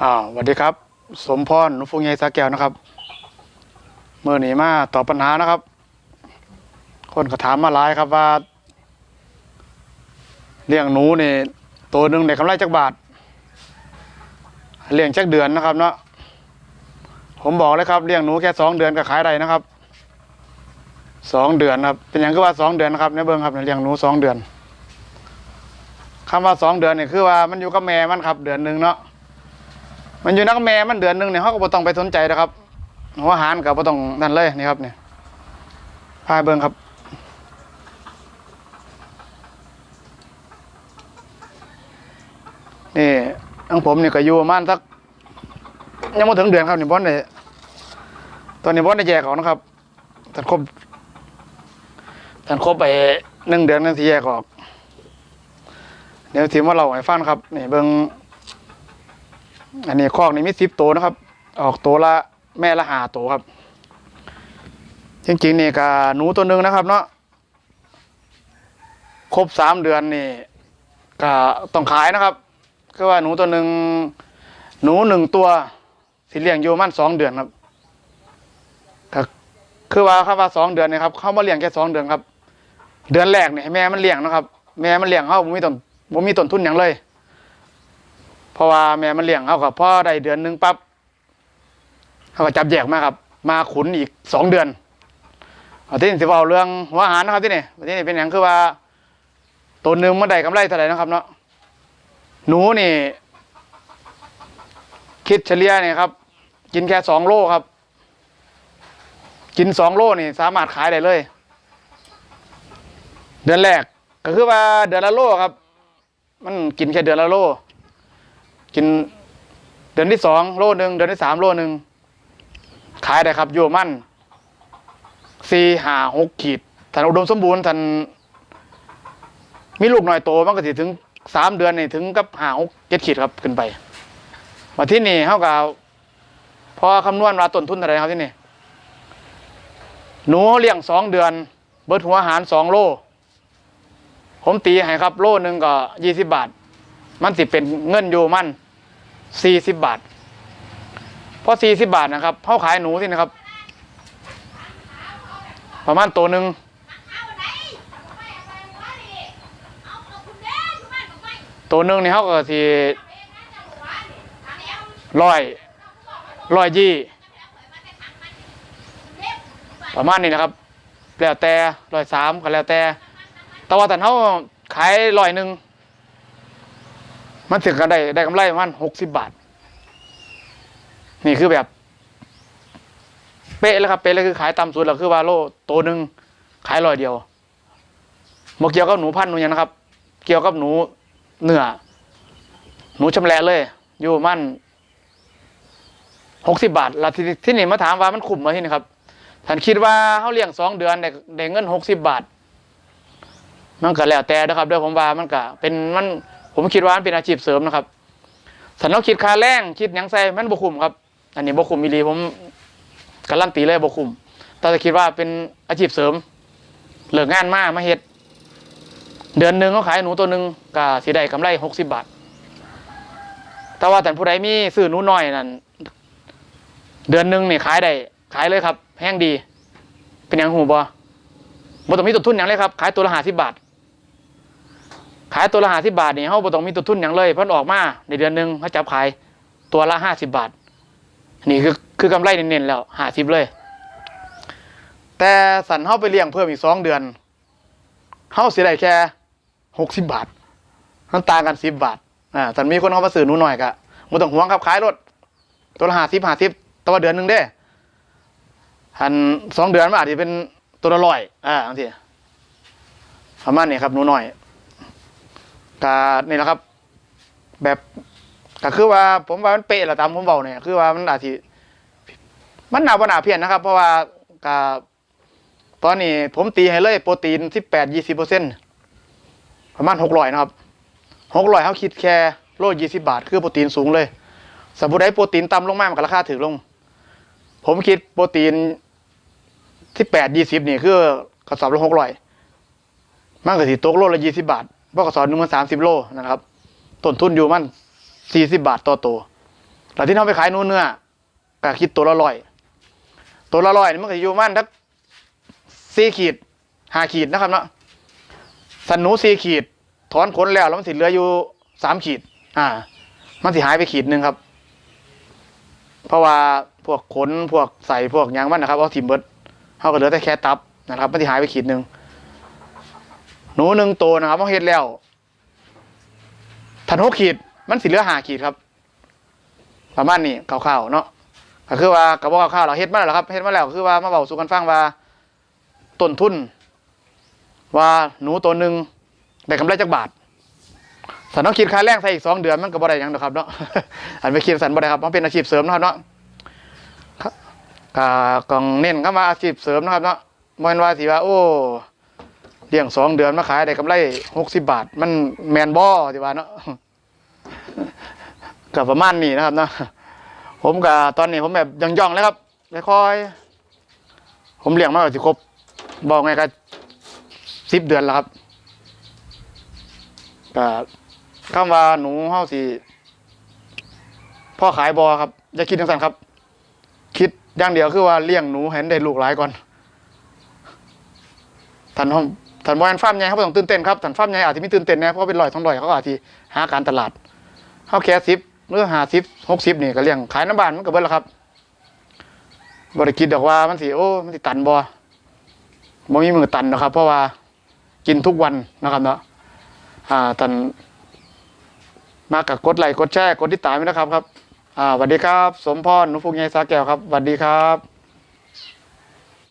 อ่าสวัสดีครับ สมพรนุฟงใหญ่สาแก้วนะครับเมื่อหนีมาตอบปัญหานะครับ คนก็ถามมาหลายครับว่าเลี้ยงหนูนี่ตัวหนึ่งได้กำไรจักบาทเลี้ยงจักเดือนนะครับเนาะผมบอกเลยครับเลี้ยงหนูแค่สองเดือนก็ขายได้นะครับสองเดือนครับเป็นอย่างก็ว่าสองเดือนนะครับในเบิ้งครับเลี้ยงหนูสองเดือนคำว่าสองเดือนเนี่ยคือว่ามันอยู่กับแม่มันครับ เดือนหนึ่งเนาะ มันอยู่นักแม่มันเดือนหนึ่งเนี่ยเขาก็บ่ต้องไปสนใจนะครับหัวหารกับบ่ต้องนั่นเลยนี่ครับเนี่ยพายเบิ่งครับนี่ทั้งผมนี่ก็อยู่ประมาณสักยังไม่ถึงเดือนครับนี่บอลเนี่ยตอนนี้บอลได้แยกออกนะครับท่ครบท่ครบไปหนึ่งเดือนนั่นที่แยกออกเดี๋ยวทีมว่าเราให้ฟังครับนี่เบิ่ง อันนี้คอกนี่มีสิบตัวนะครับ ออกตัวละแม่ละหาตัวครับ จริงๆนี่ก็หนูตัวหนึ่งนะครับ เนาะครบสามเดือนนี่ก็ต้องขายนะครับคือว่าหนูตัวหนึ่งหนูหนึ่งตัวสิเลี้ยงอยู่มันสองเดือนครับก็คือว่าคำว่าสองเดือนนี่ครับเขามาเลี้ยงแค่สองเดือนครับ เดือนแรกเนี่ยแม่มันเลี้ยงนะครับ แม่มันเลี้ยงเขาบ่มีต้นบ่มีต้นทุนอย่างเลย ราะว่าแม่มันเลี้ยงเขากับพ่อได้เดือนหนึ่งปั๊บเขาก็จับแยกมาครับ มาขุนอีกสองเดือนเอาที่นี่สิเอาเรื่องหัวอาหารนะครับที่นี่ที่นี่เป็นอย่างคือว่าตัวหนึ่งมันได้กำไรเท่าไหร่นะครับเนาะหนูนี่ คิดเฉลี่ยเนี่ยครับ กินแค่สองโลครับ กินสองโลนี่ สามารถขายได้เลย เดือนแรกก็คือว่าเดือนละโลครับ มันกินแค่เดือนละโล กิน เดือนที่สองโลหนึ่งเดือนที่สามโลหนึ่งขายได้ครับอยู่มั่นสี่ห้าหกขีดท่านอุดมสมบูรณ์ท่านมีลูกหน่อยโตมันก็สิถึงสามเดือนนี่ถึงกับห้าหกเจ็ดขีดครับขึ้นไปมาที่นี่เขากับพอคำนวณว่าต้นทุนเท่าไรครับที่นี่หนูเลี้ยงสองเดือน เบิดหัวอาหารสองโล ผมตีให้ครับ โลหนึ่งก็ยี่สิบบาท มันสิเป็นเงินอยู่มัน สี่สิบบาท เพราะสี่สิบบาทนะครับเขาขายหนูที่นะครับ ประมาณตัวหนึ่งตัวหนึ่งนี่เขาก็สิร้อยร้อยยี่ประมาณนี้นะครับ แล้วแต่ร้อยสามก็แล้วแต่แต่ว่าแต่เขาขายร้อยหนึ่ง มันถึงกันได้ได้กำไรมันหกสิบบาท นี่คือแบบ เป๊ะแล้วครับเป๊ะแล้วคือขายตามสุดแล้วคือวาโลตัวหนึ่งขายร้อยเดียวมาเกี่ยวกับหนูพันธุ์หนูยังนะครับ เกี่ยวกับหนูเนื้อหนูชำแหละเลย อยู่มันหกสิบบาทแล้วที่ที่นี่มาถามว่ามันคุ้มไหมที่นี่ครับท่านคิดว่าเขาเลี้ยงสองเดือนได้เงินหกสิบบาท มันก็แล้วแต่นะครับเด้วยผมว่ามันก็เป็นมัน ผมคิดว่ามันเป็นอาชีพเสริมนะครับสันเราคิดค่าแรงคิดยังใส่มันบ่คุ้มครับ อันนี้บ่คุ้มอีหลีผมการันตีเลยบ่คุ้มแต่ถ้าคิดว่าเป็นอาชีพเสริมเลิกงานมากมาเฮ็ดเดือนหนึ่งเขาขายหนูตัวหนึ่งก็สิได้กำไรหกสิบบาท แต่ว่าแต่ผู้ใดมีซื้อหนูน้อยนั่นเดือนหนึ่งนี่ขายได้ขายเลยครับแห้งดี เป็นหยังหูบ่บ่ต้องมีต้นทุนหยังเลยครับ ขายตัวละห้าสิบบาท ขายตัวละห้าสิบาทนี่เขาบ่ต้องมีต้นทุนอย่างเลยเพราะออกมาในเดือนหนึ่งเขาจับขายตัวละห้าสิบาท นี่คือคือกำไรเน้นๆแล้วห้าสิบเลย แต่สันเขาไปเลี้ยงเพิ่มอีกสองเดือนเขาเสียได้แค่หกสิบบาทมันต่างกันสิบบาทอ่าสันมีคนเขามาซื้อหนูหน่อยกะบ่ต้องห่วงครับขายรถตัวละห้าสิบห้าสิบต่ว่าเดือนหนึ่งเด้หันสองเดือนมันอาจจะเป็นตัวละร้อยอ่าบางทีประมาณนี้ครับหนูหน่อย ก็นี่แหละครับ แบบก็คือว่าผมว่ามันเป๊ะแหละตามผมเบาเนี่ยคือว่ามันอาจจะมันหนาบหนาเพี้ยนนะครับ เพราะว่าก็ตอนนี้ผมตีให้เลยโปรตีนสิบแปดยี่สิบเปอร์เซ็นประมาณหกร้อยนะครับหกร้อยเขาคิดแค่โลยี่สิบาท คือโปรตีนสูงเลย สมมติได้โปรตีนต่ำลงมามันก็ราคาถือลง ผมคิดโปรตีนที่แปดยี่สิบนี่คือกระสอบละหกร้อยมันก็สิตกโลละยี่สิบาท เพราะกสอบหนึงมันสามสิบโลนะครับต้นทุนอยู่มันสี่สิบบาทต่อตัวแล้วที่เขาไปขายนู้นเนื้อก็คิดตัวละร้อยตัวละร้อยมันก็อยู่มันทักสี่ขีดห้าขีดนะครับเนาะสันหนูสี่ขีด ถอนขนแล้วแล้วมันสิเหลืออยู่สามขีด อ่า มันสิหายไปขีดหนึ่งครับ เพราะว่าพวกขนพวกใส่พวกยางมันนะครับเอาทิมเบิดเขาก็เหลือแต่แค่ตับนะครับ มันสิหายไปขีดหนึ่ง หนูหนึ่งตัวนะครับเขาเฮ็ดแล้วทันหกขีดมันสิเหลือหาขีดครับ ประมาณนี้คร่าวๆเนาะก็คือว่ากับว่าคร่าวๆเราเฮ็ดมาแล้วครับเฮ็ดมาแล้วคือว่ามาเบาสู่กันฟังว่าต้นทุน ว่าหนูตัวหนึ่งได้กำไรจักบาทสันต้องคิดค่าแรงใส่อีกสองเดือนมันก็บ่ได้ยังดอครับเนาะอันไปคิดสันบ่ได้ครับมันเป็นอาชีพเสริมนะครับเนาะก็กองเน้นคำว่าอาชีพเสริมนะครับเนาะม่นว่าสิว่าโอ้ เลี้ยงสองเดือนมาขายได้กำไรหกสิบบาท มันแมนบ่สิว่าเนาะกับประมาณนี้นะครับเนาะผมกับตอนนี้ผมแบบย่องๆแล้วครับค่อยๆผมเลี้ยงมาแบบสิครบบอกไงก็สิบเดือนแล้วครับก็คำว่าหนูเฮาสิพ่อขายบอครับอย่าคิดจังสันครับ คิดอย่างเดียวคือว่าเลี้ยงหนูให้มันได้ลูกหลายก่อนท่านผม ท่านบอยฟาร์มใหญ่เขาบ่ต้องตื่นเต้นครับท่านฟาร์มใหญ่อาจจะมีตื่นเต้นนะเพราะเป็นร้อยสองร้อยเขาอาจจะหาการตลาดเขาแค่สิบหรือหาสิบหกสิบนี่ก็เลี้ยงขายน้ำบานมันก็เบิดแล้วครับบริคิดดอกว่ามันสิโอ้มันสิตันบ่บ่มีมือตันนะครับ เพราะว่ากินทุกวันนะครับเนาะอ่าท่านมากับกดไลค์กดแชร์กดติดตามนะครับครับอ่าสวัสดีครับ สมพรหนุฟูกใหญ่สาแก้วครับสวัสดีครับ